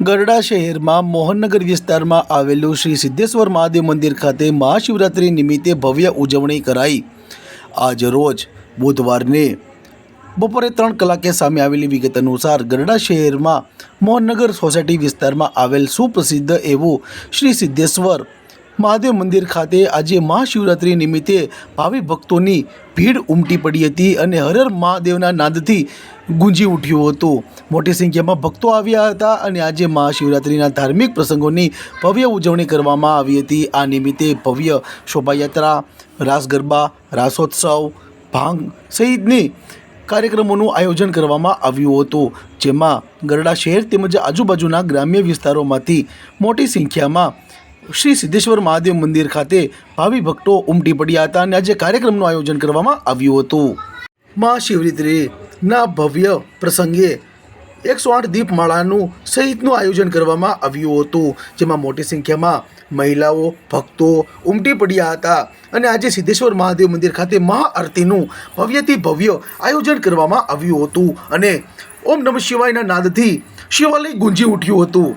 ગરડા શહેરમાં મોહનનગર વિસ્તારમાં આવેલું શ્રી સિદ્ધેશ્વર મહાદેવ મંદિર ખાતે મહાશિવરાત્રિ નિમિત્તે ભવ્ય ઉજવણી કરાઈ. આજ રોજ બુધવારને બપોરે ત્રણ કલાકે સામે આવેલી વિગત અનુસાર ગરડા શહેરમાં મોહનનગર સોસાયટી વિસ્તારમાં આવેલ સુપ્રસિદ્ધ એવું શ્રી સિદ્ધેશ્વર મહાદેવ મંદિર ખાતે આજે મહાશિવરાત્રિ નિમિત્તે ભાવિ ભક્તોની ભીડ ઉમટી પડી હતી અને હરર મહાદેવના નાદથી ગુંજી ઉઠ્યું હતું. મોટી સંખ્યામાં ભક્તો આવ્યા હતા અને આજે મહાશિવરાત્રિના ધાર્મિક પ્રસંગોની ભવ્ય ઉજવણી કરવામાં આવી હતી. આ નિમિત્તે ભવ્ય શોભાયાત્રા, રાસ ગરબા, રાસોત્સવ, ભાંગ સહિતની કાર્યક્રમોનું આયોજન કરવામાં આવ્યું હતું, જેમાં ગરડા શહેર તેમજ આજુબાજુના ગ્રામ્ય વિસ્તારોમાંથી મોટી સંખ્યામાં શ્રી સિદ્ધેશ્વર મહાદેવ મંદિર ખાતે ભાવિ ભક્તો ઉમટી પડ્યા હતા અને આજે કાર્યક્રમનું આયોજન કરવામાં આવ્યું હતું. મહાશિવરાત્રિના ભવ્ય પ્રસંગે એકસો આઠ દીપમાળાનું સહિતનું આયોજન કરવામાં આવ્યું હતું, જેમાં મોટી સંખ્યામાં મહિલાઓ, ભક્તો ઉમટી પડ્યા હતા અને આજે સિદ્ધેશ્વર મહાદેવ મંદિર ખાતે મહાઆરતીનું ભવ્યથી ભવ્ય આયોજન કરવામાં આવ્યું હતું અને ઓમ નમઃ શિવાયના નાદથી શિવાલય ગુંજી ઉઠ્યું હતું.